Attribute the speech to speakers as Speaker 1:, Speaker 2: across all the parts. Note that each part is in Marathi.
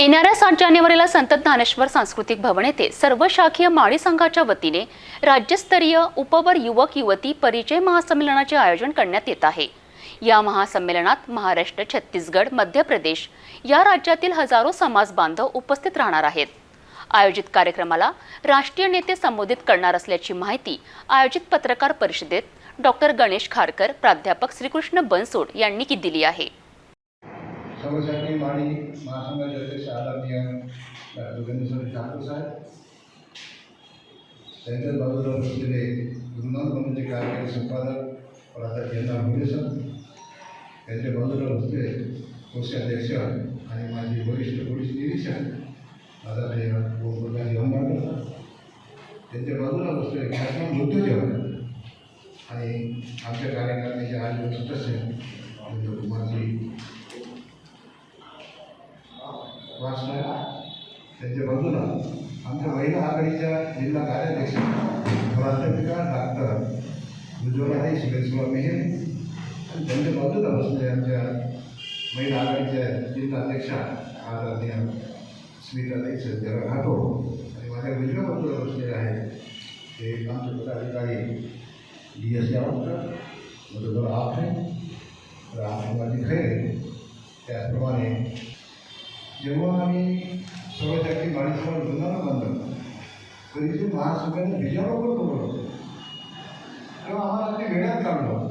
Speaker 1: येणाऱ्या सात जानेवारीला संत ज्ञानेश्वर सांस्कृतिक भवन येथे सर्व शाखीय माळी संघाच्या वतीने राज्यस्तरीय उपवर युवक युवती परिचय महासंमेलनाचे आयोजन करण्यात येत आहे. या महासंमेलनात महाराष्ट्र छत्तीसगड मध्य प्रदेश या राज्यातील हजारो समाज बांधव उपस्थित राहणार आहेत. आयोजित कार्यक्रमाला राष्ट्रीय नेते संबोधित करणार असल्याची माहिती आयोजित पत्रकार परिषदेत डॉक्टर गणेश खारकर प्राध्यापक श्रीकृष्ण बनसोड यांनी दिली आहे.
Speaker 2: वाणी महासंघाचे अध्यक्ष आदरणीय डॉक्टर गणेश्वर ठाकूर साहेब. त्यांच्याच बाजूला बसलेले गुरुनाथ बंधूचे कार्यकारी संपादक प्राध्यापक यांना भुले सर. त्यांच्या बाजूला बसले कोषाध्यक्ष आणि माझे वरिष्ठ पोलीस निरीक्षक आदरणीय गोप्रकाश यंबाडकर त्यांच्या बाजूला बसले ख्यातनाम उद्योजक आणि आमच्या कार्यकारिणीचे आज सदस्य कुमारजी वाचणार त्यांच्या बाजूला आमच्या महिला आघाडीच्या जिल्हा कार्याध्यक्ष प्राध्यापिका डॉक्टर उज्ज्वलाताई शिवेश्वर मेहर आणि त्यांच्या बाजूला बसले आमच्या महिला आघाडीच्या जिल्हा अध्यक्षा आदरणीय स्मिताताई सज्जरा राठोड. आणि माझ्या उजव्या बाजूला बसलेले आहेत ते आमचे पदाधिकारी डी एस यावकर मधुकर आपणे रामकुमारजी खैरे. त्याचप्रमाणे जेव्हा आम्ही सर्वशक्ती माणसावर जुनानं बांधलं तरी तो महासंघाने भिजाबरोबर बोलवलं तेव्हा आम्हाला ते वेळात काढलं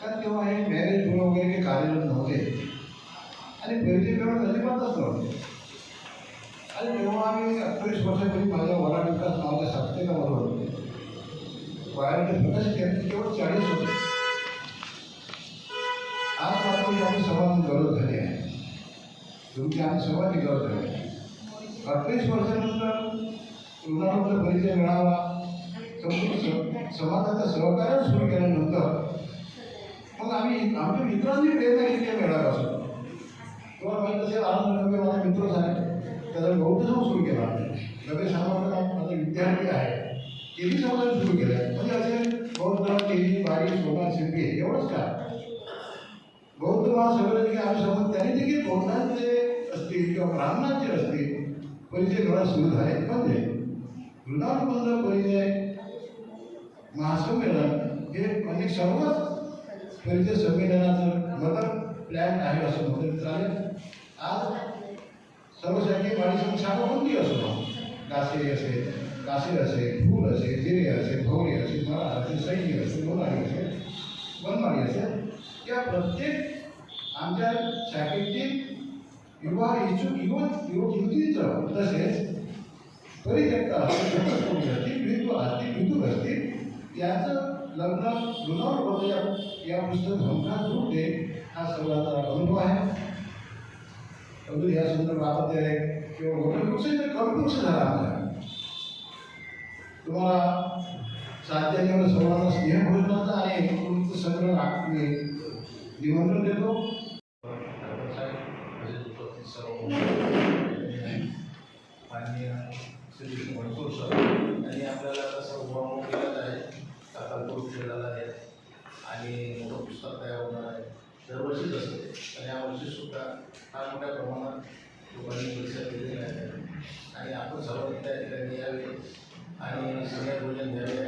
Speaker 2: कारण तेव्हा हे मॅरेज ब्युरो वगैरे काही कार्यरत नव्हते. आणि पहिली वेळ अजिबातच नव्हते. आणि तेव्हा आम्ही अठ्ठावीस वर्षापूर्वी माझ्या वडा विकास नावाच्या संस्थेला होते वायाचे प्रकाश केंद्र केवळ चाळीस होते. आज मात्र आम्ही समाज गरज झाली आहे. तुमची आम्ही सर्वांची गरज आहे अठ्ठावीस वर्षानंतर रुग्णांचा परिचय मिळावा. संपूर्ण स- सहकार्य सुरू केल्यानंतर मग आम्ही आमच्या मित्रांनी प्रेरणा घेतली आहे मेळाव्यापासून. तेव्हा माहीत असेल आनंद नव्हे माझा मित्र झाले. त्याचा बौद्ध सुरू केला. नवे सामान्य माझा विद्यार्थी आहे. केली समाजाने सुरू केलं. आहे असे बौद्ध केली बारी सोना शिंपी एवढंच का बौद्ध महासंघाचे की आम्ही समज त्यांनी देखील बौद्धांचे असतील किंवा ब्राह्मणांचे असतील परिचय घडा सुरू झाले म्हणजे वृंदावनबंध परिचय महासंमेलन हे अनेक सर्वच परिचय संमेलनाचं मदत प्लॅन आहे असं म्हटलं चालेल? आज सर्वसाठी माझी शाखा कोणती असो. कासेरी असेल कासेर असेल फूल असेल जिरे असेल भवरी असेल मरा असेल सैन्य असेल लोणारी असेल वनमाळी असेल. या प्रत्येक आमच्या शाखेची युवा इच्छुक युवक युवक युवतीचं तसेच परित्यक्ता असतील घटक असतील विधू असतील विधू असतील याचं लग्न गुणावर होतं या या पुस्तक भंगात जोडते हा सगळ्याचा अनुभव आहे. परंतु या संदर्भात किंवा वटवृक्ष तर झाला आमचा तुम्हाला सात सर्वांना स्नेह भोजनाचा आणि तुमचं संग्रह निमंत्रण देतो.
Speaker 3: आणि श्री वणकूर सर आणि आपल्याला तसं उभारून केलेलं आहे. अक्कलकोट केलेला आहे. आणि मोठं पुस्तक तयार होणार आहे. दरवर्षीच असते. आणि यावर्षी सुद्धा फार मोठ्या प्रमाणात लोकांनी परीक्षा केलेली आहे आणि आपण सर्व त्या ठिकाणी यावे. आणि सगळ्या भोजन द्यावे